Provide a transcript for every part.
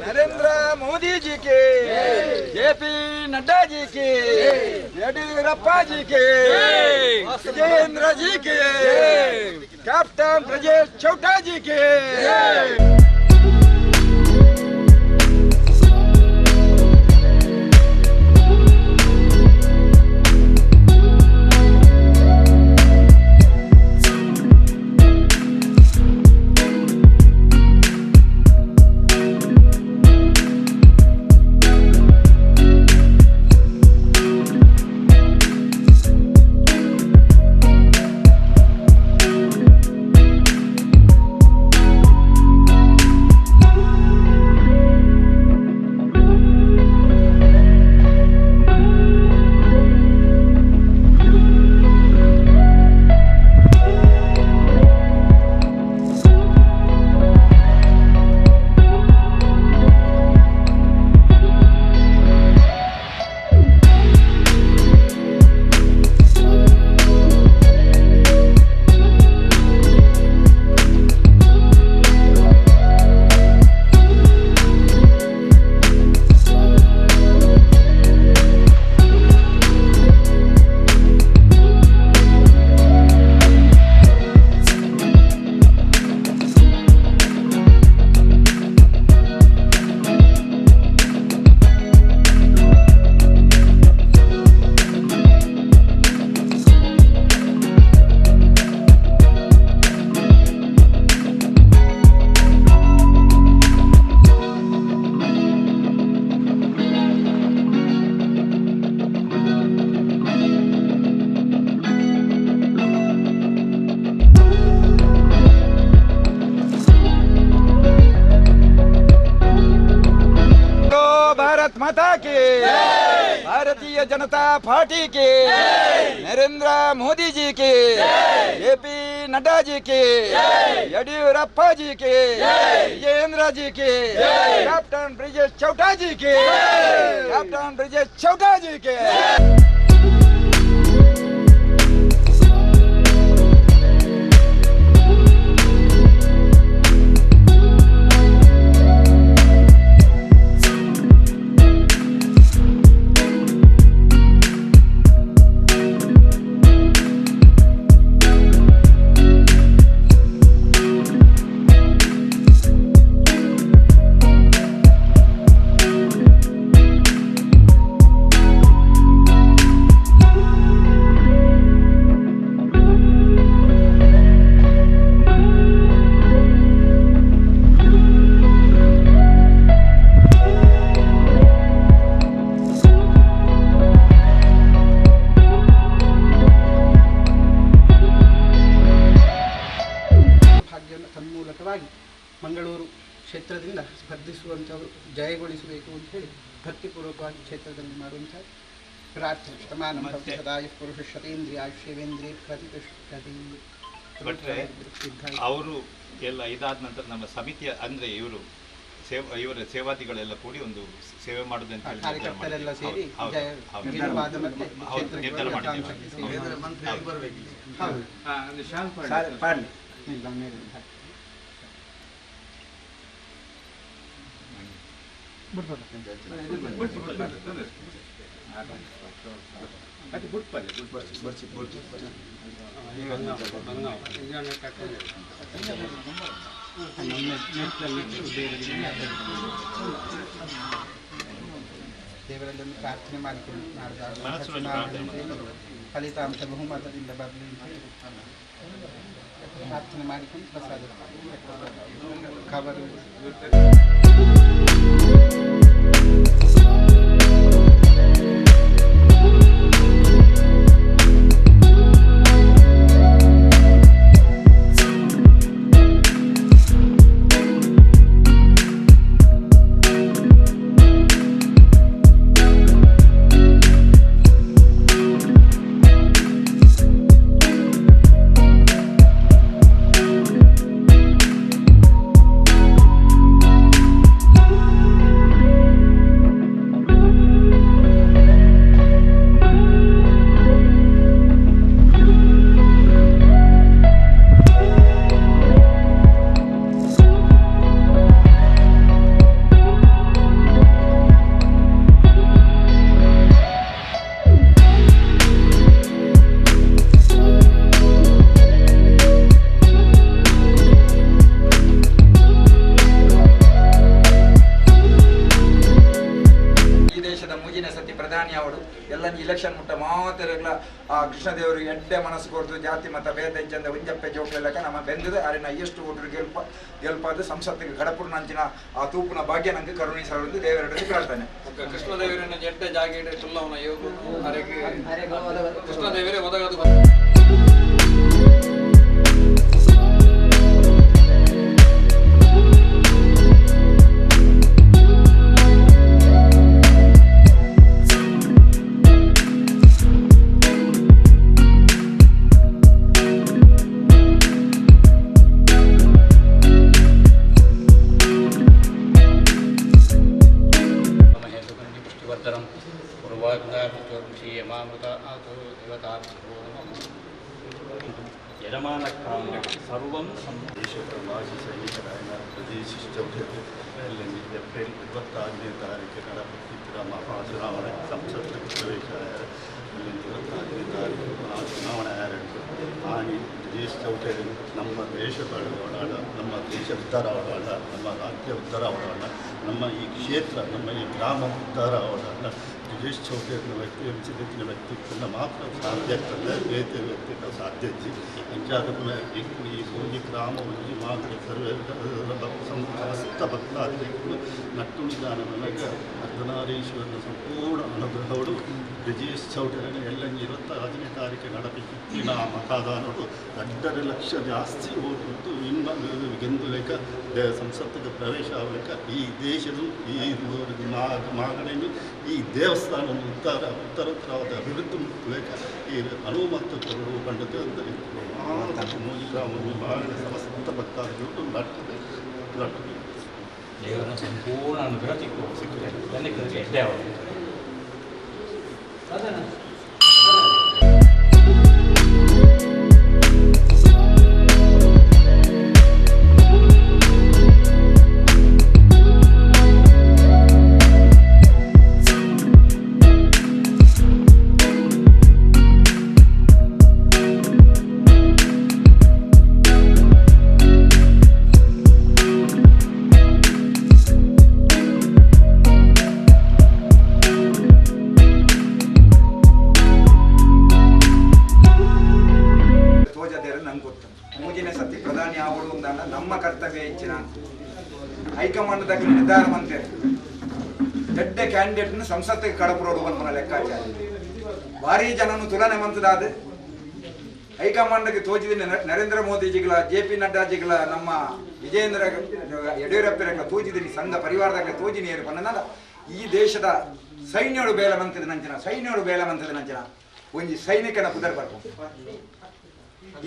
नरेंद्र मोदी जी के। जेपी नड्डा जी के। येडियुरप्पा जी के। सुरेंद्र जी के। कैप्टन ब्रजेश चौटा जी के जनता पार्टी के। नरेंद्र मोदी जी के। जेपी नड्डा जी के। येडियुरप्पा जी के। विजेंद्र जी के। कैप्टन ब्रिजेश चौटा जी के कैप्टन ब्रिजेश चौटा जी की ಕ್ಷೇತ್ರದಿಂದ ಸ್ಪರ್ಧಿಸುವಂಥವರು ಜಯಗೊಳಿಸಬೇಕು ಅಂತ ಹೇಳಿ ಭಕ್ತಿಪೂರ್ವಕವಾಗಿ ಕ್ಷೇತ್ರದಲ್ಲಿ ಮಾಡುವಂಥ ಪ್ರಾರ್ಥನೆ. ಶತಮಾನ ಭವತಿ ಸದಾಯು ಪುರುಷ ಶತೇಂದ್ರಿಯ ಶಿವೇಂದ್ರಿ ಪ್ರತಿಷ್ಠತಿ. ಅವರು ಎಲ್ಲ ಇದಾದ ನಂತರ ನಮ್ಮ ಸಮಿತಿಯ ಅಂದ್ರೆ ಇವರು ಸೇವ ಇವರ ಸೇವಾದಿಗಳೆಲ್ಲ ಕೂಡಿ ಒಂದು ಸೇವೆ ಮಾಡುದಂತ ಹೇಳಿ ನಿರ್ಧಾರ ಮಾಡಿದ್ದೀವಿ. ಸೇರಿ ಹೌದು, ಜಯ ಹೌದು, ಗೆಲುವಾದ ಮತ್ತೆ ಹೌದು, ಕ್ಷೇತ್ರಕ್ಕೆ ನಿರ್ಧಾರ ಮಾಡಿದ್ದೀವಿ. ಯಥಾಂಶಕ್ಕೆ ಸೇರಿ. ಹೌದು. ಇಲ್ಲ, ಮೇಲೆ ಹಾಕಿ. ದೇವರಲ್ಲಿ ಒಂದು ಪ್ರಾರ್ಥನೆ ಮಾಡಿಕೊಂಡು ನಾಡ್ದಾಗ ಮನಸ್ಸಿನಲ್ಲಿ ಪ್ರಾರ್ಥನೆ ಚುನಾವಣೆಯಲ್ಲಿ ಫಲಿತಾಂಶ ಬಹುಮತದಿಂದ ಬರಲಿ ಅಂತ ಹೇಳಿ ಪ್ರಾರ್ಥನೆ ಮಾಡಿಕೊಂಡು ಪ್ರಸಾದ ಕವರು ಿ Thank you. ಆ ಕೃಷ್ಣದೇವರು ಎಡ್ಡೆ ಮನಸ್ಸು ಕೊಡ್ತು ಜಾತಿ ಮತ ಭೇದ ಹೆಚ್ಚಂದ ಉಂಜಪ್ಪೆ ಜೋಕ್ಲೆಲ್ಲಕ ನಮ್ಮ ಬೆಂದಿದೆ ಅರಿನ ಎಷ್ಟು ಓಟರು ಗೆಲ್ಪ ಗೆಲ್ಪಾದ ಸಂಸತ್ತಿಗೆ ಗಡಪುರ ನಂಚಿನ ಆ ತೂಪುನ ಭಾಗ್ಯ ನಂಗೆ ಕರುಣಿಸಲು ದೇವರಲ್ಲಿ ಕೇಳ್ತಾನೆ. ಕೃಷ್ಣದೇವರನ್ನ ಜಡ್ಡ ಜಾಗ ತುಲ್ಲವನ ಯೋಗ ಕೃಷ್ಣದೇವರೇ ಒದಗದು ಇಪ್ಪತ್ತಾರನೇ ತಾರೀಕು ನಡೆಯುತ್ತಿದ್ದ ಮಹಾಚುನಾವಣೆ ಸಂಸತ್ ಪ್ರವೇಶ ಇಪ್ಪತ್ತಾರನೇ ತಾರೀಕು ಚುನಾವಣೆ ಆರಂಭಿಸಿ ಆಣಿ ದೇಶ ಚೌಟರಿ ನಮ್ಮ ದೇಶದ ಓಡಾಡ ನಮ್ಮ ದೇಶ ಉದ್ಧಾರ ಓಡಾಡ ನಮ್ಮ ರಾಜ್ಯ ಉದ್ಧಾರ ಓಡಾಡ ನಮ್ಮ ಈ ಕ್ಷೇತ್ರ, ನಮ್ಮ ಈ ಗ್ರಾಮ ಉದ್ಧಾರ ದೇಶ ಚೌಟರಿನ ವ್ಯಕ್ತಿ ಹೆಚ್ಚಿನ ವ್ಯಕ್ತಿತ್ವದಿಂದ ಮಾತ್ರ ಸಾಧ್ಯ ಆಗ್ತದೆ. ಬೇತೆ ವ್ಯಕ್ತಿತ್ವ ಸಾಧ್ಯ ಇಜ್ಜಿ ಅಂಚಾದ ಈ ಹೋಗಿ ಗ್ರಾಮ ಹೋಗಿ ಮಾತ್ರ ಸರ್ವೇ ಸಮಸ್ತ ಭಕ್ತಾದಿಗಳು ನಟ್ಟುಣಿದಾನ ನನಗೆ ಅರ್ಧನಾರೀಶ್ವರನ ಸಂಪೂರ್ಣ ಅನುಗ್ರಹಗಳು, ಬ್ರಿಜೇಶ್ ಚೌಟರನ ಎಲ್ಲ ಹದಿನೈದು ತಾರೀಕು ದಿನ ಮಹದಾನವುಡು ಎರಡರ ಲಕ್ಷ ಜಾಸ್ತಿ ಹೋಗಿತ್ತು ಗೆಂದು ಗೆಂದುಲೇಕ ಸಂಸತ್ತಿಗೆ ಪ್ರವೇಶ ಆಗಬೇಕ ಈ ದೇಶದ, ಈ ಮಾಗಣೆಯನ್ನು ಈ ದೇವಸ್ಥಾನ ಉತ್ತರ ಉತ್ತರೋತ್ತರವಾದ ಅಭಿವೃದ್ಧಿ ಮುಟ್ಟಬೇಕ ಈ ಅನುಮತ ಕಂಡದ್ದು ಅಂತ ಗ್ರಾಮ ಮಾಗಣ ಸಮಸ್ತ ಭಕ್ತಾದಿಗಳು ನಟ್ಟು ದೇವರ ಸಂಪೂರ್ಣ ಅನುಗ್ರಹ ಸಿಕ್ಕು ಸಿಕ್ಕಿದೆ. ಧನ್ಯಕ್ಕೆ ಅವರು ಸಂಸತ್ತಿಗೆ ಕಡಪುರೋಡು ಬಂದ ಲೆಕ್ಕಾಚಾರ. ಭಾರಿ ಜನನು ತುಲನೆ ಮಂತದಾದ ಹೈಕಮಾಂಡ್ಗೆ ತೋಚಿದ ನರೇಂದ್ರ ಮೋದಿಜಿಗಳ, ಜೆ ಪಿ ನಡ್ಡಾಜಿಗಳ, ನಮ್ಮ ವಿಜೇಂದ್ರ ಯಡಿಯೂರಪ್ಪರಗಳ ತೋಜಿದಿನಿ ಸಂಘ ಪರಿವಾರದಾಗ ತೋಜಿನಿ ಏನು ಬಂದನಲ್ಲ ಈ ದೇಶದ ಸೈನ್ಯೋಡು ಬೇಲ ಮಂತದ ನಂಚಿನ ಸೈನ್ಯೋಡು ಬೇಲ ಮಂತದ ನಂಚಿನ ಒಂಜಿ ಸೈನಿಕನ ಪುದರ್ ಬರ್ಬೋದು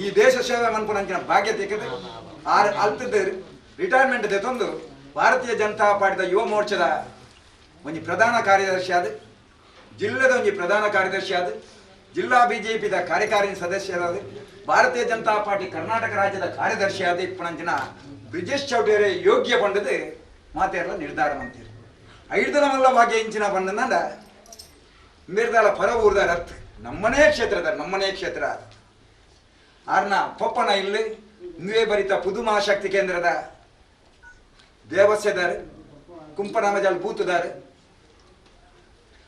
ಈ ದೇಶ ಸೇವೆ ಮನ್ಪುನಂಚಿನ ಭಾಗ್ಯ ಭಾಗ್ಯತೆ ಆರ್ ಅಲ್ತದ ರಿಟೈರ್ಮೆಂಟ್ ತೆತ್ತೊಂದು ಭಾರತೀಯ ಜನತಾ ಪಾರ್ಟಿದ ಯುವ ಮೋರ್ಚಾದ ಒಂಜಿ ಪ್ರಧಾನ ಕಾರ್ಯದರ್ಶಿ ಆದ, ಜಿಲ್ಲೆದ ಒಂಜಿ ಪ್ರಧಾನ ಕಾರ್ಯದರ್ಶಿ ಆದ, ಜಿಲ್ಲಾ ಬಿಜೆಪಿದ ಕಾರ್ಯಕಾರಿಣಿ ಸದಸ್ಯರಾದ ಭಾರತೀಯ ಜನತಾ ಪಾರ್ಟಿ ಕರ್ನಾಟಕ ರಾಜ್ಯದ ಕಾರ್ಯದರ್ಶಿ ಆದ ಇಪ್ಪಣಂಚಿನ ಬ್ರಿಜೇಶ್ ಚೌಟೇರೆ ಯೋಗ್ಯ ಪಂಡದು ಮಾತೆಲ್ಲ ನಿರ್ಧಾರ ಮಂತೀರಿ. ದಿನವಲ್ಲ ಭಾಗ್ಯ ಇಂಚಿನ ಬಂದನಂದ ಮಿರ್ದಾಲ ಪರ ಊರ್ದ ರತ್ ನಮ್ಮನೇ ಕ್ಷೇತ್ರದ, ನಮ್ಮನೇ ಕ್ಷೇತ್ರ ಆರ್ನ ಪೊಪ್ಪನ ಇಲ್ಲಿ, ನೀವೇ ಬರಿತ ಪುದು ಮಹಾಶಕ್ತಿ ಕೇಂದ್ರದ ದೇವಸ್ಯದಾರು ಕುಂಪನಾಮಜಾಲ್ ಬೂತುದಾರು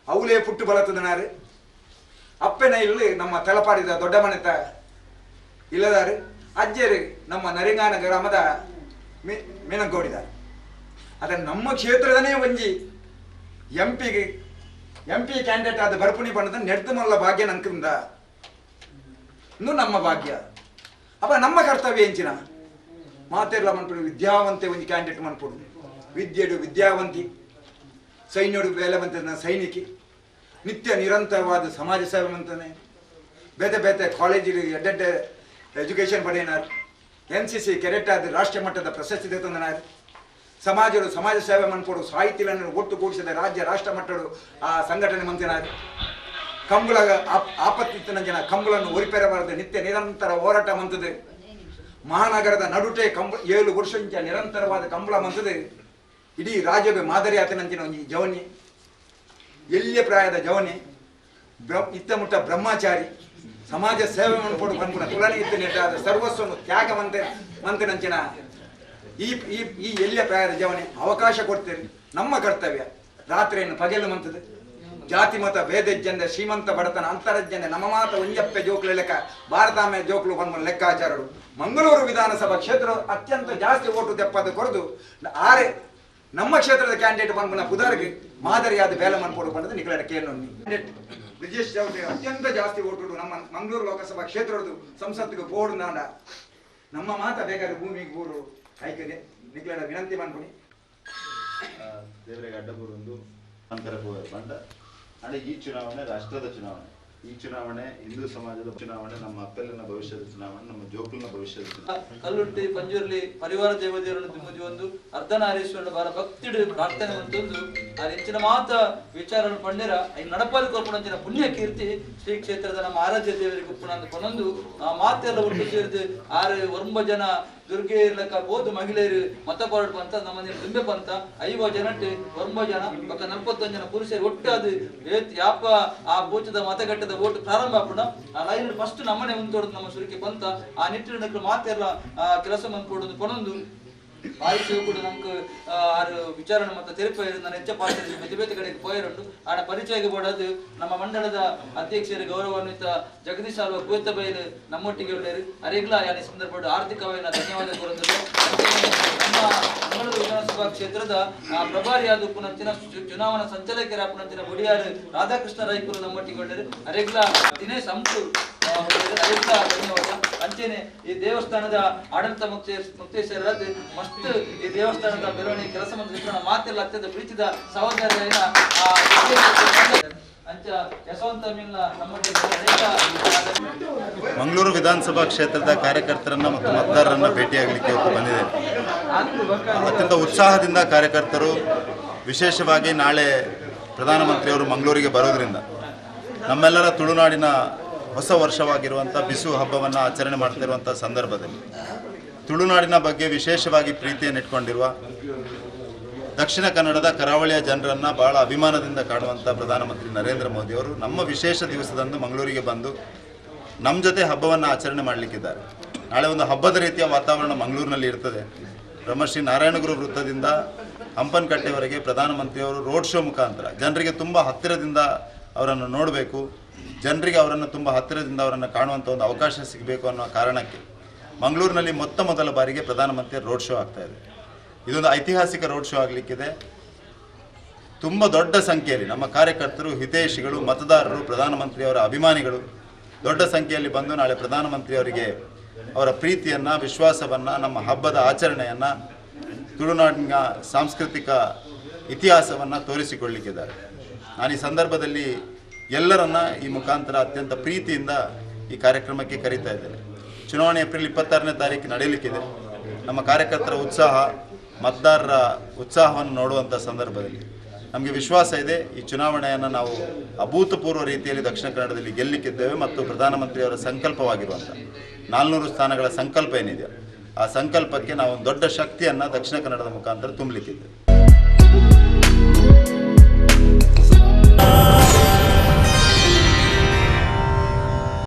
ಅವಲೇ ಪುಟ್ಟು ಬಲತದನಾರು ಅಪ್ಪನ ಇಲ್ಲಿ ನಮ್ಮ ತಲಪಾಡಿದ ದೊಡ್ಡ ಮನೆತ ಇಲ್ಲದಾರು ಅಜ್ಜರು ನಮ್ಮ ನರಿಂಗಾನ ಗ್ರಾಮದ ಮೀ ಮೀನಗೋಡಿದಾರೆ ಅದ ನಮ್ಮ ಕ್ಷೇತ್ರದನೇ ಒಂಜಿ ಎಂ ಪಿಗೆ ಎಂ ಪಿ ಕ್ಯಾಂಡಿಡೇಟ್ ಆದ ಬರ್ಪುಣಿ ಬಣ್ಣದ ನೆಡ್ದು ಮಲ್ಲ ಭಾಗ್ಯ ನಂಕಿಂದ ಇನ್ನು ನಮ್ಮ ಭಾಗ್ಯ. ಅಪ್ಪ, ನಮ್ಮ ಕರ್ತವ್ಯ ಎಂಚಿನ? ಮಾತೆಲ್ಲ ಮನ್ಪುಡು, ವಿದ್ಯಾವಂತೆ ಒಂದು ಕ್ಯಾಂಡಿಡೇಟ್ ಮನ್ಪುಡು. ವಿದ್ಯೆಡು ವಿದ್ಯಾವಂತಿ. ಸೈನ್ಯಡು ಬೇಲವಂತ ಸೈನಿಕಿ. ನಿತ್ಯ ನಿರಂತರವಾದ ಸಮಾಜ ಸೇವೆ ಬೇತೆ ಬೇತೆ ಕಾಲೇಜಿಗೆ ಎಡ್ಡೆಡ್ಡೆ ಎಜುಕೇಶನ್ ಪಡೆಯನಾರು. ಎನ್ ಸಿ ಸಿ ಕೆರೆಟ್ ಆದ ರಾಷ್ಟ್ರ ಮಟ್ಟದ ಪ್ರಶಸ್ತಿ ತಂದನಾರು ಸಮಾಜರು ಸಮಾಜ ಸೇವೆ ಮಾಡಿಕೊಡು ಸಾಹಿತ್ಯಗಳನ್ನು ಒಟ್ಟುಗೂಡಿಸಿದ ರಾಜ್ಯ ರಾಷ್ಟ್ರ ಮಟ್ಟಡು ಆ ಸಂಘಟನೆ ಮಂತಿನಾರು ಕಂಬಳ ಆಪ್- ಆಪತ್ತಿನ ಜನ ಕಂಬಳನ್ನು ಒರಿಪೆರಬಾರದು, ನಿತ್ಯ ನಿರಂತರ ಹೋರಾಟ ಮಂತದೆ ಮಹಾನಗರದ ನಡುಟೆ ಕಂಬ, ಏಳು ವರ್ಷ ನಿರಂತರವಾದ ಕಂಬಳ ಮಂತದೆ ಇಡೀ ರಾಜ್ಯದ ಮಾದರಿ ಆತನಂತಿನ ಒಂದು ಜವನಿ. ಎಲ್ಲಿಯ ಪ್ರಾಯದ ಜವನಿ? ಬ್ರ ಇತ್ತ ಮುಟ್ಟ ಬ್ರಹ್ಮಚಾರಿ. ಸಮಾಜ ಸೇವೆ ಮಾಡಿಕೊಂಡು ಬಂದ್ಬಿಡ. ತುಲನೆ ಇತ್ತ ಸರ್ವಸ್ವನು ತ್ಯಾಗ ಮಂತೆ ಮಂತನಂಚಿನ ಈ ಈ ಎಲ್ಲಿಯ ಪ್ರಾಯದ ಜವನಿ? ಅವಕಾಶ ಕೊಡ್ತೀರಿ. ನಮ್ಮ ಕರ್ತವ್ಯ. ರಾತ್ರಿಯನ್ನು ಪಗೆಲು ಮಂತದೆ ಜಾತಿ, ಮತ ಭೇದಜ್ಜಂದ ಶ್ರೀಮಂತ ಬಡತನ ಅಂತರಜ್ಜಂದ ನಮ್ಮ ಮಾತ ಒಂಜಪ್ಪೆ ಜೋಕ್ಲು ಲೆಕ್ಕ ಭಾರತಾಮೆ ಜೋಕ್ಲು ಬಂದ ಲೆಕ್ಕಾಚಾರರು. ಮಂಗಳೂರು ವಿಧಾನಸಭಾ ಕ್ಷೇತ್ರ ಅತ್ಯಂತ ಜಾಸ್ತಿ ಓಟು ತೆಪ್ಪದ ಕೊರದು, ಆರೆ ನಮ್ಮ ಕ್ಷೇತ್ರದ ಕ್ಯಾಂಡಿಡೇಟ್ ಬಂದ್ಮನ ಪುದಾರ್ಗೆ ಮಾದರಿಯಾದ ಬೇಲೆ ಮನ್ಪೋಡು ಬಂದದ್ದು ನಿಖಲ ಕೇಳೊಂದು ಬ್ರಿಜೇಶ್ ಚೌಧರಿ ಅತ್ಯಂತ ಜಾಸ್ತಿ ಓಟುಡು ನಮ್ಮ ಮಂಗಳೂರು ಲೋಕಸಭಾ ಕ್ಷೇತ್ರದ್ದು ಸಂಸತ್ತಿಗೆ ಬೋರ್ಡ್ ನಾಡ. ನಮ್ಮ ಮಾತ ಬೇಕಾದ್ರೆ ಭೂಮಿಗೆ ಬೋರು ಆಯ್ಕದೆ ನಿಖಲ ವಿನಂತಿ ಮಾಡ್ಕೊಡಿ. ದೇವರಿಗೆ ಅಡ್ಡಬರುಂದು ಅಂತರ ಬಂದ. ಅಂದ್ರೆ ಈ ಚುನಾವಣೆ ರಾಷ್ಟ್ರದ ಚುನಾವಣೆ. ಈ ಚುನಾವಣೆ, ಹಿಂದೂ ಸಮಾಜದ ಚುನಾವಣೆ, ನಮ್ಮ ಅಪ್ಪೆಲ್ಲನ ಭವಿಷ್ಯದ ಚುನಾವಣೆ, ನಮ್ಮ ಜೋಕುಲಿನ ಭವಿಷ್ಯದ ಕಲ್ಲುಟ್ಟಿ ಪಂಜುರ್ಲಿ, ಪರಿವಾರ ದೇವದೇವರನ್ನು ತುಂಬುದು ಒಂದು, ಅರ್ಧನಾರೀಶ್ವರನ ಬಾರ ಭಕ್ತಿ ಪ್ರಾರ್ಥನೆ ಅಂತಂದು, ಆ ಹೆಚ್ಚಿನ ಮಾತ ವಿಚಾರವನ್ನು ಪಂಡಿರ, ಈ ನಡಪಾಲಿ ಕೊರ್ಪಣಂಚಿನ ಪುಣ್ಯ ಕೀರ್ತಿ, ಶ್ರೀ ಕ್ಷೇತ್ರದ ನಮ್ಮ ಆರಾಧ್ಯ ದೇವರಿಗೆ ಉಪ್ಪುನಂದು ಕೊನೊಂದು, ಆ ಮಾತೆಲ್ಲ ಒಟ್ಟು ಸೇರಿದು, ಆರು ಒಂಬ ಜನ ದುರ್ಗೆ ಇರ್ಲಕ್ಕ ಬೋದು ಮಹಿಳೆಯರು ಮತ ಕೊರಡು ಪಂತ ನಮ್ಮ ತುಂಬೆ ಪಂತ ಐವ ಜನಟ್ಟು ಒಂಬ ಜನ ಪಕ್ಕ ಜನ ಪುರುಷರು ಒಟ್ಟು ಅದು ಯಾಪ ಆ ಬೂಚದ ಮತಗಟ್ಟದ ಓಟು ಪ್ರಾರಂಭ ಆಗ್ಬಿಡ ಆ ಲೈನ್ ಫಸ್ಟ್ ನಮ್ಮನೆ ಮುಂತೋಡುದು ನಮ್ಮ ಸುರಿಕೆ ಪಂತ ಆ ನಿಟ್ಟಿನ ಮಾತೆಲ್ಲ ಕೆಲಸ ಮಾಡ್ಕೊಡೋದು ಕೊನೊಂದು. ಆಯ್ತು ಕೂಡ நமக்கு ಆ, விசாரணை ವಿಚಾರಣೆ ಮತ್ತೆ ತಿರುಪ ನಾನು ಹೆಚ್ಚ ಪಾತ್ರ ಬೇತೆ ಬೇತೆ ಕಡೆಗೆ ಪೋಯರುಂಡು ಆಡ ಪರಿಚಯಕ್ಕೆ ನಮ್ಮ ಮಂಡಳದ ಅಧ್ಯಕ್ಷರು ಗೌರವಾನ್ವಿತ ಜಗದೀಶ್ ನಮ್ಮೊಟ್ಟಿಗೆ ಉಳ್ಳೇರು ಅರೆಗ್ಲ ಯಾನಿ ಸಂದರ್ಭ ಆರ್ಥಿಕವಾಗಿ ಧನ್ಯವಾದ ಕೋರುತ್ತದೆ. ನಮ್ಮ ವಿಧಾನಸಭಾ ಕ್ಷೇತ್ರದ ಪ್ರಭಾರಿಯಾದ ಪುನಂಚಿನ ಚುನಾವಣಾ ಸಂಚಾಲಕರ ಅಪ್ಪನಂಚಿನ ಬುಡಿಯಾರು ರಾಧಾಕೃಷ್ಣ ರೈಕರು ನಮ್ಮೊಟ್ಟಿಗೆ ಉಳ್ಳೇರು ಅರೆಗ್ಲ ದಿನೇಶ್ ಅರೆಗ್ಲ ಅಂಚೆನೆ ಈ ದೇವಸ್ಥಾನದ ಆಡಳಿತ ಮುಕ್ತೇ ಮುಕ್ತೇಶ್ವರದ ಮಸ್ತ್ ಈ ದೇವಸ್ಥಾನದ ಬೆಳವಣಿಗೆ, ಕೆಲಸ ಮಾಡಿದ ಮಾತೆಲ್ಲ ಅತ್ಯಂತ ಪ್ರೀತಿದ ಸಹೋದರಿನ ಮಂಗಳೂರು ವಿಧಾನಸಭಾ ಕ್ಷೇತ್ರದ ಕಾರ್ಯಕರ್ತರನ್ನ ಮತ್ತು ಮತದಾರರನ್ನ ಭೇಟಿಯಾಗಲಿಕ್ಕೆ ಇವತ್ತು ಬಂದಿದೆ. ಅತ್ಯಂತ ಉತ್ಸಾಹದಿಂದ ಕಾರ್ಯಕರ್ತರು, ವಿಶೇಷವಾಗಿ ನಾಳೆ ಪ್ರಧಾನಮಂತ್ರಿಯವರು ಮಂಗಳೂರಿಗೆ ಬರೋದ್ರಿಂದ. ನಮ್ಮೆಲ್ಲರ ತುಳುನಾಡಿನ ಹೊಸ ವರ್ಷವಾಗಿರುವಂಥ ಬಿಸು ಹಬ್ಬವನ್ನು ಆಚರಣೆ ಮಾಡ್ತಿರುವಂಥ ಸಂದರ್ಭದಲ್ಲಿ ತುಳುನಾಡಿನ ಬಗ್ಗೆ ವಿಶೇಷವಾಗಿ ಪ್ರೀತಿಯನ್ನು ಇಟ್ಕೊಂಡಿರುವ ದಕ್ಷಿಣ ಕನ್ನಡದ ಕರಾವಳಿಯ ಜನರನ್ನು ಬಹಳ ಅಭಿಮಾನದಿಂದ ಕಾಣುವಂಥ ಪ್ರಧಾನಮಂತ್ರಿ ನರೇಂದ್ರ ಮೋದಿಯವರು ನಮ್ಮ ವಿಶೇಷ ದಿವಸದಂದು ಮಂಗಳೂರಿಗೆ ಬಂದು ನಮ್ಮ ಜೊತೆ ಹಬ್ಬವನ್ನು ಆಚರಣೆ ಮಾಡಲಿಕ್ಕಿದ್ದಾರೆ. ನಾಳೆ ಒಂದು ಹಬ್ಬದ ರೀತಿಯ ವಾತಾವರಣ ಮಂಗಳೂರಿನಲ್ಲಿ ಇರ್ತದೆ. ಬ್ರಹ್ಮಶ್ರೀ ನಾರಾಯಣಗುರು ವೃತ್ತದಿಂದ ಹಂಪನಕಟ್ಟೆವರೆಗೆ ಪ್ರಧಾನಮಂತ್ರಿಯವರು ರೋಡ್ ಶೋ ಮುಖಾಂತರ ಜನರಿಗೆ ತುಂಬ ಹತ್ತಿರದಿಂದ ಅವರನ್ನು ನೋಡಬೇಕು. ಜನರಿಗೆ ಅವರನ್ನು ತುಂಬ ಹತ್ತಿರದಿಂದ ಅವರನ್ನು ಕಾಣುವಂಥ ಒಂದು ಅವಕಾಶ ಸಿಗಬೇಕು ಅನ್ನೋ ಕಾರಣಕ್ಕೆ ಮಂಗಳೂರಿನಲ್ಲಿ ಮೊತ್ತ ಮೊದಲ ಬಾರಿಗೆ ಪ್ರಧಾನಮಂತ್ರಿ ರೋಡ್ ಶೋ ಆಗ್ತಾ ಇದೆ. ಇದೊಂದು ಐತಿಹಾಸಿಕ ರೋಡ್ ಶೋ ಆಗಲಿಕ್ಕಿದೆ. ತುಂಬ ದೊಡ್ಡ ಸಂಖ್ಯೆಯಲ್ಲಿ ನಮ್ಮ ಕಾರ್ಯಕರ್ತರು, ಹಿತೈಷಿಗಳು, ಮತದಾರರು ಪ್ರಧಾನಮಂತ್ರಿಯವರ ಅಭಿಮಾನಿಗಳು ದೊಡ್ಡ ಸಂಖ್ಯೆಯಲ್ಲಿ ಬಂದು ನಾಳೆ ಪ್ರಧಾನಮಂತ್ರಿಯವರಿಗೆ ಅವರ ಪ್ರೀತಿಯನ್ನು, ವಿಶ್ವಾಸವನ್ನು, ನಮ್ಮ ಹಬ್ಬದ ಆಚರಣೆಯನ್ನು, ತುಳುನಾಡಿನ ಸಾಂಸ್ಕೃತಿಕ ಇತಿಹಾಸವನ್ನು ತೋರಿಸಿಕೊಳ್ಳಿಕ್ಕಿದ್ದಾರೆ. ನಾನು ಈ ಸಂದರ್ಭದಲ್ಲಿ ಎಲ್ಲರನ್ನ ಈ ಮುಖಾಂತರ ಅತ್ಯಂತ ಪ್ರೀತಿಯಿಂದ ಈ ಕಾರ್ಯಕ್ರಮಕ್ಕೆ ಕರೀತಾ ಇದ್ದೇನೆ. ಚುನಾವಣೆ ಏಪ್ರಿಲ್ ಇಪ್ಪತ್ತಾರನೇ ತಾರೀಕು ನಡೆಯಲಿಕ್ಕಿದೆ. ನಮ್ಮ ಕಾರ್ಯಕರ್ತರ ಉತ್ಸಾಹ, ಮತದಾರರ ಉತ್ಸಾಹವನ್ನು ನೋಡುವಂಥ ಸಂದರ್ಭದಲ್ಲಿ ನಮಗೆ ವಿಶ್ವಾಸ ಇದೆ, ಈ ಚುನಾವಣೆಯನ್ನು ನಾವು ಅಭೂತಪೂರ್ವ ರೀತಿಯಲ್ಲಿ ದಕ್ಷಿಣ ಕನ್ನಡದಲ್ಲಿ ಗೆಲ್ಲಿಕ್ಕಿದ್ದೇವೆ ಮತ್ತು ಪ್ರಧಾನಮಂತ್ರಿಯವರ ಸಂಕಲ್ಪವಾಗಿರುವಂಥ ನಾಲ್ನೂರು ಸ್ಥಾನಗಳ ಸಂಕಲ್ಪ ಏನಿದೆ ಆ ಸಂಕಲ್ಪಕ್ಕೆ ನಾವು ದೊಡ್ಡ ಶಕ್ತಿಯನ್ನು ದಕ್ಷಿಣ ಕನ್ನಡದ ಮುಖಾಂತರ ತುಂಬಲಿಕ್ಕಿದ್ದೇವೆ.